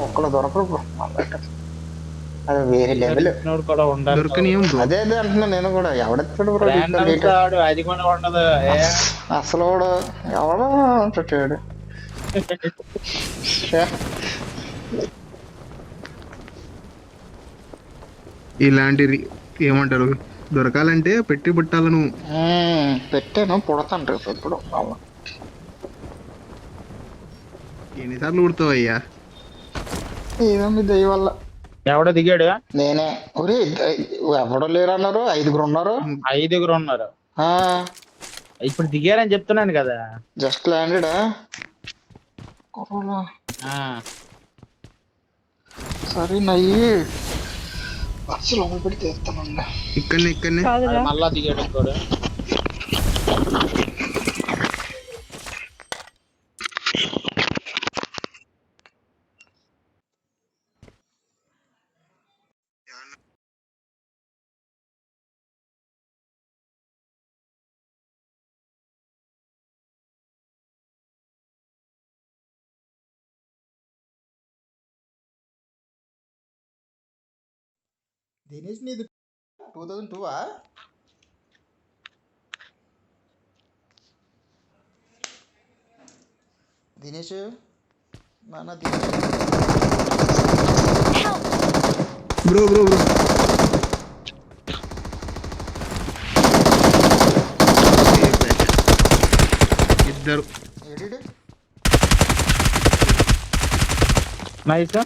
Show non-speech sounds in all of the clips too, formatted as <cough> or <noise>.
ఒక్కళ్ళు దొరకరు బ్రో అది వేరే లెవెల్. కూడా ఉండాలి. అదే అదే అంటున్నా నేను కూడా. ఎవడెత్తాడు అది కూడా ఉండదు. ఏ, అసలు వాడు ఎవడో అంటాడు <laughs> ఇలాంటి ఏమంటారు? దొరకాలంటే పెట్టి పుట్టాల నువ్వు మ్మ్, పెట్టాను పుడతాను అవును. ఎన్నిసార్లు ఊడతావు అయ్యా? ఏదో మీ దయ వల్ల. ఎవడో దిగాడు? నేనే. ఒరే ఎవడో లేరు అన్నారు ఐదుగురు ఉన్నారు. ఐదుగురు ఉన్నారు. ఆ. ఇప్పుడు దిగారని చెప్తున్నాను కదా. జస్ట్ ల్యాండెడా ఆ? సరే నయ్యి. లోపల పెట్టి తీస్తానండి ఇక్కడనే ఇక్కడనే. మళ్ళా దిగాడు ఇంకోడు. దినేష్ నీది టూ థౌజండ్ టూవా? దినేష్ మన దినేష్. Bro bro bro. ఇద్దరు. నైస్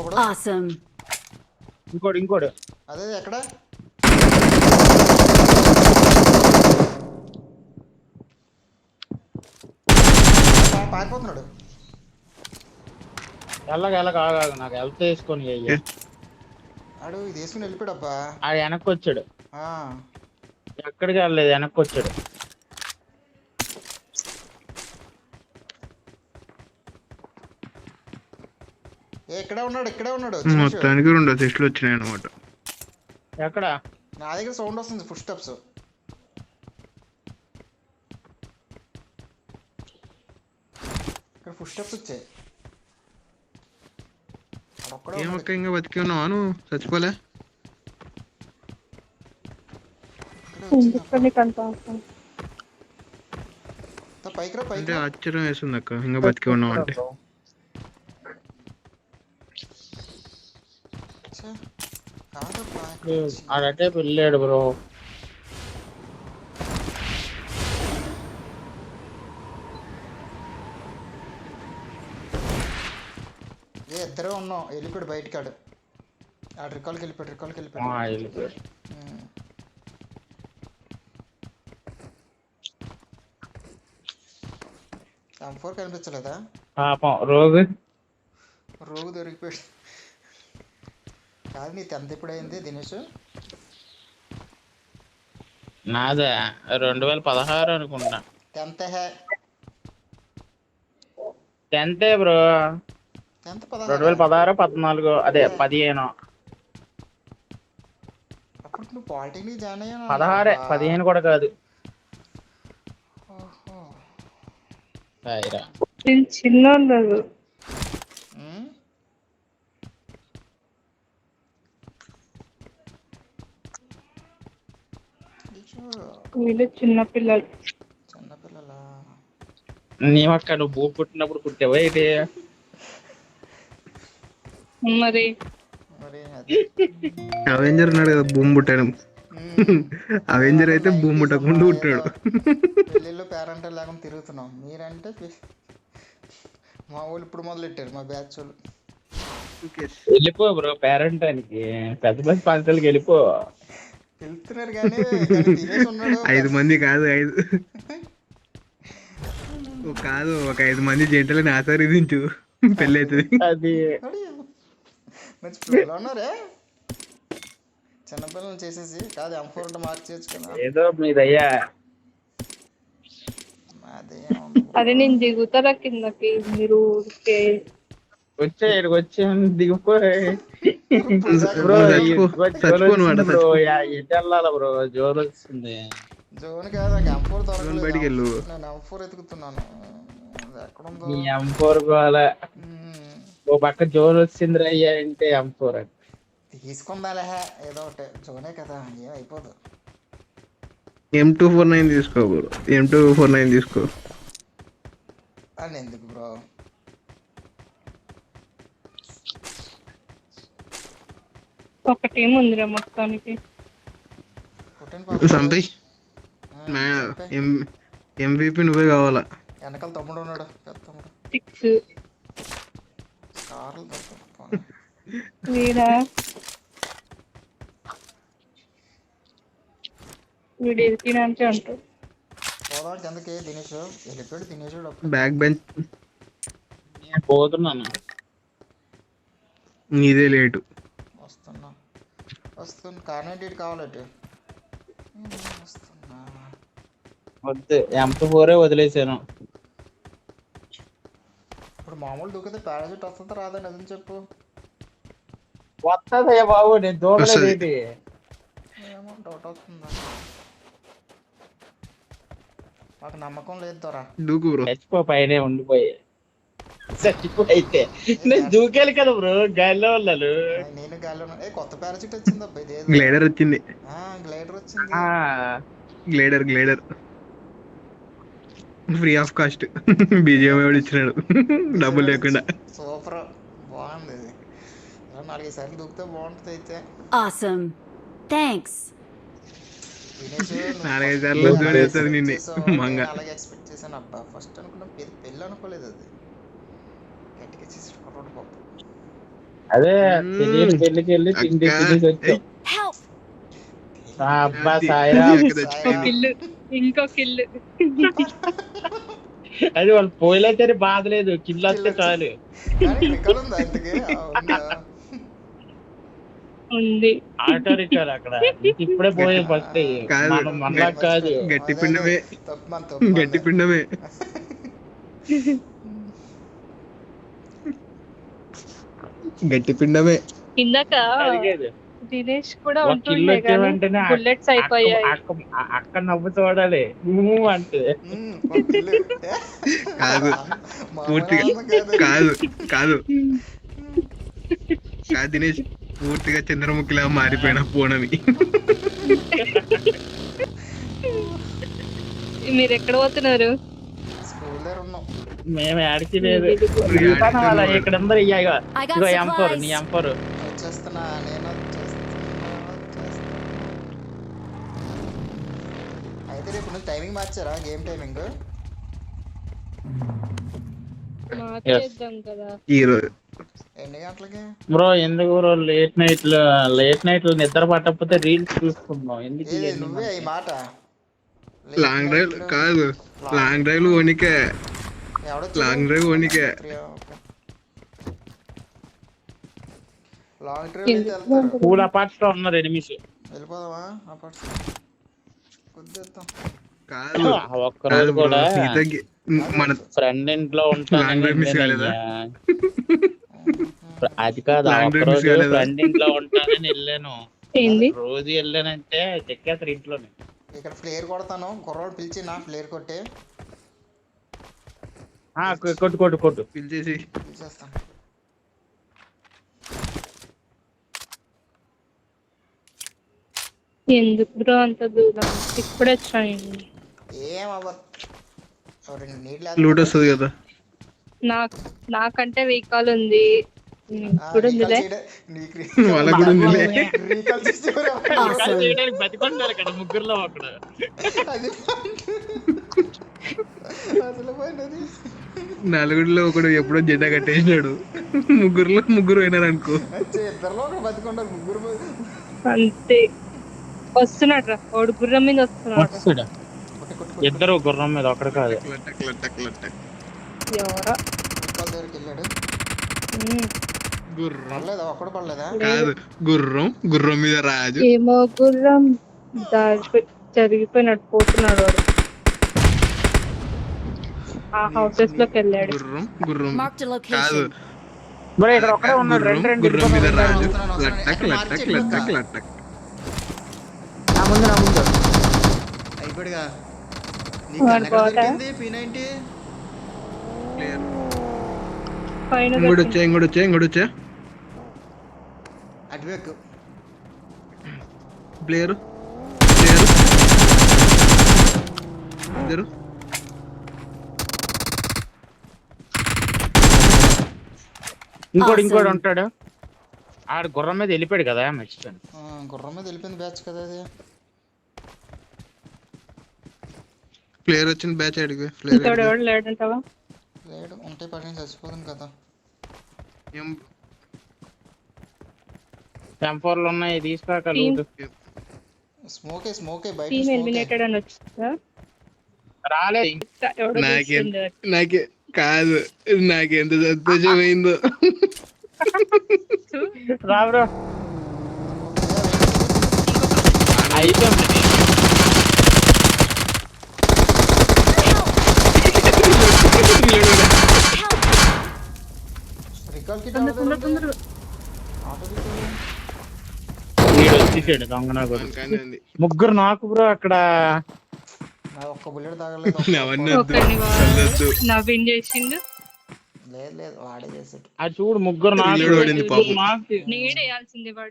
ఒకడు awesome. ఇంకోడు ఇంకోడు అదే ఎక్కడ? పా- పారిపోతున్నాడు. ఎల్లగా ఎల్లగా ఆగాగు నాకు హెల్త్ వేసుకొని అయ్యా ఆడు ఇది వేసుకుని వెళ్ళిపోయాడబ్బా. ఆడు వెనక్కి వచ్చాడు. ఆ, ఎక్కడికి వెళ్ళలేదు వెనక్కి వచ్చాడు. ఇక్కడే ఉన్నాడు ఇక్కడే ఉన్నాడు. మొత్తానికి రెండు అసిస్టులు వచ్చినాయి అనమాట ఎక్కడ? నా దగ్గర సౌండ్ వస్తుంది ఫుడ్ స్టెప్స్. ఇక్కడ ఫుడ్ స్టెప్స్ వచ్చాయి. అక్కడే ఏమక్క ఇంకా బతికి ఉన్నావా నువ్వు? చచ్చిపోలే? పైకి రా పైకి. ఆశ్చర్యం వేస్తుంది అక్క ఇంకా బతికి ఉన్నావు అంటే. ఆడటే వెళ్ళాడు బ్రో. ఏ ఇద్దరే ఉన్నాం. వెళ్ళిపోయాడు బయటికి ఆడు. ఆడు రికాల్కి వెళ్ళిపోయాడు రికాల్కి వెళ్ళిపోయాడు. ఫోర్ కనిపించలేదా? పాపం రోజు రోగు దొరికిపోయాడు. కాదు నీ టెన్త్ ఎప్పుడైంది దినేష్? నాదే రెండు వేల పదహారు అనుకుంటా. టెన్త్ హే. టెన్తే బ్రో. టెన్త్ రెండు వేల పదహారు పద్నాలుగు అదే పదిహేను. అప్పుడు నువ్వు పాలిటెక్నిక్ జాయిన్ అయ్యాను పదహారే పదిహేను కూడా కాదు. ఓహో. సాయిరా నేను చిన్నోళ్ళు వీళ్ళు చిన్న పిల్లలు. చిన్నపిల్లలా నీ అక్క నువ్వు భూ పుట్టినప్పుడు పుట్టావా ఏంటి మరి? మరి అది. అవెంజర్ ఉన్నాడు కదా భూమి పుట్టాను. అవెంజర్ అయితే భూమి పుట్టకుండా పుట్టాడు. పెళ్ళిళ్ళు పేరెంటల్ లేకుండా తిరుగుతున్నాం మీరంటే మా వాళ్ళు ఇప్పుడు మొదలెట్టారు మా బ్యాచ్ వాళ్ళు. వెళ్ళిపో బ్రో పేరెంట్ అనికి పెద్ద పెద్ద పంటలకి వెళ్ళిపో. వెళ్తున్నారు కానీ ఐదు మంది కాదు ఐదు. ఓ కాదు ఒక ఐదు మంది జంటలని ఆశీర్వదించు. పెళ్ళి అవుతుంది. అది. మంచి పిల్లలు ఉన్నారే? చిన్నపిల్లలు చేసేసి కాదు ఎం ఫోర్ ఉంటే మార్క్ చేయొచ్చు కదా ఏదో మీదయ్యా. మాది అదే నేను దిగుతారా కిందకి? మీరు వచ్చే ఇక్కడికి వచ్చి దిగిపోయి బ్రో బ్రో. ఎటు వెళ్ళాలి బ్రో జోరు వస్తుంది జోన్ కాదు నాకు ఎంఫోర్ జోన్ బయటికి వెళ్ళు. దొరకలేదు నేను ఎంఫోర్ ఎతుకుతున్నాను ఎక్కడుందో ఈ ఎం ఫోర్ గోల. ఓ పక్క జోన్ వచ్చింది అయ్యా అంటే ఎం ఫోర్ అని తీసుకుందాలే ఏదో ఒకటి జోనే కదా ఏం అయిపోదు ఎం టూ ఫోర్ నైన్ తీసుకో bro M two four nine తీసుకో అని ఎందుకు బ్రో ఒక టీం ఉందిరా మొత్తానికి. సంపి ఎం ఎంవిపి నువ్వే కావాలా? వెనకాల తమ్ముడు ఉన్నాడు. పెద్ద తమ్ముడు. సిక్స్ కార్లు వీడా? వీడు ఎదిగినంటే అంటాడు. పోదాం కిందకి దినేష్. వెళ్ళిపోయాడు దినేష్ అప్పుడు. బ్యాక్ బెంచ్ నేను పోతున్నాను. నీదే లేటు. వస్తున్నా కార్నెట్ కావాలటి. వస్తున్నా వద్దు ఎం ఫోరే వదిలేసాను. ఇప్పుడు మామూలు దూకితే పారాజూట్ వస్తుందా రాదని అదని చెప్పు. వస్తుందయ్యా బాబు నేను దూకలేదు వస్తది. ఏంటి ఏమో డౌట్ వస్తుందా? మాకు నమ్మకం లేదు దొరా. దూకు బ్రో. చచ్చిపో పైన ఉండిపోయి. చచ్చిపో అయితే నేను దూకాలి కదా బ్రో గాలిలో వాళ్ళు నేను గాలిలో. ఏ కొత్త పారాచూట్ వచ్చింది అబ్బాయి. గ్లైడర్ వచ్చింది. ఆ గ్లైడర్ వచ్చింది. ఆ, glider glider. Free of cost. BGM ఎవడు ఇచ్చినాడు? డబ్బులు లేకుండా. సూపర్. బాగుంది ఇలా నాలుగైదు సార్లు దూకితే బాగుంటుంది అయితే. దినేష్, నువ్వు నాలుగైదు సార్లు expect నిన్ను, మంగ. అలాగే ఎక్స్పెక్ట్ చేశాను. అబ్బా ఫస్ట్ అనుకున్నా పెళ్ళి అనుకోలేదు అది. గట్టిగా చేసి అదే. తెలియని పెళ్ళికి వెళ్ళి తిండి అక్క, తినేసి వచ్చాం Help! ఆ అబ్బా సాయిరామ్ అక్కడ ఇంకో తెచ్చిపోయింది. కిల్లు. ఇంకో కిల్లు. అది వాళ్ళు పోయిలైతే బాధ లేదు. కిల్లు వస్తే చాలు. ఉందా ఆటో రిక్షాలు అక్కడ. ఇప్పుడే పోయి ఫస్ట్ మనలా కాదు. గట్టి పిండమే. గట్టి. పిండమే. <laughs> గట్టి పిండమే. ఇందాక దినేష్ కూడా ఉంటుండే కానీ బుల్లెట్స్ అయిపోయాయి. అక్క నవ్వు చూడాలి. అంటే? కాదు. పూర్తిగా కాదు. కాదు. కాదు దినేష్ పూర్తిగా చంద్రముఖిలా మారిపోయిన పూనమి. మీరు ఎక్కడ పోతున్నారు? మేము ఆడికి లేదు. వాళ్ళ. ఇక్కడ అందరు got ఇగో ఎంపర్ నీ. ఎంపర్ వచ్చేస్తున్నా నేను అయితే రేపు నువ్వు టైమింగ్ మార్చారా? గేమ్ టైమింగ్ బ్రో ఎందుకు బ్రో లేట్ నైట్లో లేట్ నైట్లో నిద్ర పట్టకపోతే రీల్స్ చూసుకుందాం ఎందుకు నువ్వే ఈ? మాట? లాంగ్ డ్రైవ్ కాదు. లాంగ్ డ్రైవ్ ఓనికే. లాంగ్ డ్రైవ్ ఓనికే లాంగ్ డ్రైవ్ అయితే వెళ్తారు. పూల పార్ట్స్లో ఉన్నారు ఎనిమిస్ వెళ్ళిపోదామా? అపార్ట్స్ కొద్దిద్దాం కాదు. ఒక్క రోజు కూడా మన ఫ్రెండ్ ఇంట్లో ఉంటాను కాలేదా? <laughs> అది కాదు రోజు? ఫ్రెండ్ ఇంట్లో ఉంటానని వెళ్ళాను. ఏంది? రోజు వెళ్ళానంటే చెక్కేస్తారు ఇంట్లోనే. ఇక్కడ ఫ్లేర్ కొడతాను. కుర్రోడు పిలిచి నా ఫ్లేర్ కొట్టి. కొట్టు కొట్టు కొట్టు. పిలిచేసి పిలిచేస్తాను ఎందుకు బ్రో అంత దూరం? ఇప్పుడే వచ్చాను ఏం అవ్వదు లూట్ వస్తుంది కదా. నాకు నాకంటే వీకాల్ ఉంది. ఇప్పుడు <laughs> <laughs> <laughs> బతికొంటారు ముగ్గురులో ఒకడు. అది అసలు పోయినది నలుగురిలో ఒకడు ఎప్పుడో జెండా కట్టేసినాడు. ముగ్గురులో ముగ్గురు అయినారు అనుకో అంతే. వస్తున్నాడు రా వాడు గుర్రం మీద వస్తున్నాడు. ఇద్దరు గుర్రం మీద ఒకడు కాదు. ఎవరో. గుర్రం కాదు గుర్రం గుర్రం మీద రాజు. ఏమో గుర్రం. జరిగిపోయినట్టు పోతున్నాడు వాడు. ఆ హౌసెస్లోకి వెళ్ళాడు. గుర్రం గుర్రం. కాదు. మరి ఇక్కడ ఒకడే ఉన్నాడు. రెండు రెండు గుర్రం మీద రాజు. మార్చి లటక్ ఎక్కడ? లటక్ నా ముందు నా ముందు. వెళ్ళిపోయాడుగా నీకు ఎక్కడ? దొరికింది? పీ నైన్టీ క్లియర్ పైన ఇంకోటి వచ్చా ఇంకోటి వచ్చా ఇంకోటి వచ్చా. అటువెక్కు ప్లేయర్ ప్లేయర్ ఇద్దరు ఇంకోటి ఇంకోటి. ఉంటాడు. ఆడు గుర్రం మీద వెళ్ళిపోయాడు కదా మర్చిపోయాను. ఆ, గుర్రం మీద వెళ్ళిపోయింది బ్యాచ్ కదా అది. ప్లేయర్ వచ్చిన బ్యాచ్ అడిగి ప్లేయర్ ఇంతోడు ఎవడు లేడంటావా లేడు ఉంటే పడిన చచ్చిపోతుంది కదా. టెంపోర్లు ఉన్నాయి తీసుకురాక Team. లూటు. స్మోకే స్మోకే బయట టీమ్ స్మోకే. ఎలిమినేటెడ్ అని వచ్చిందా? రాలేదు. నాకే. నాకే కాదు నాకు ఎంత సంతోషమైందో రా బ్రో అయిపోయింది రికాల్ కిట్ తొందర తొందర తొందర ఆటో రికాల్ వీడు వచ్చేసాడు దొంగ నా కొడుకు. కానీ ఉంది. ముగ్గురు నాకు బ్రో అక్కడ ఒక్క బుల్లెట్ తాగలేదు <laughs> అవన్నీ వద్దు. నవ్విన్ చేసిండు? లేదు లేదు వాడే చేసాడు. అది చూడు ముగ్గురు నాకు. నాకు నీడేయాల్సింది వాడు.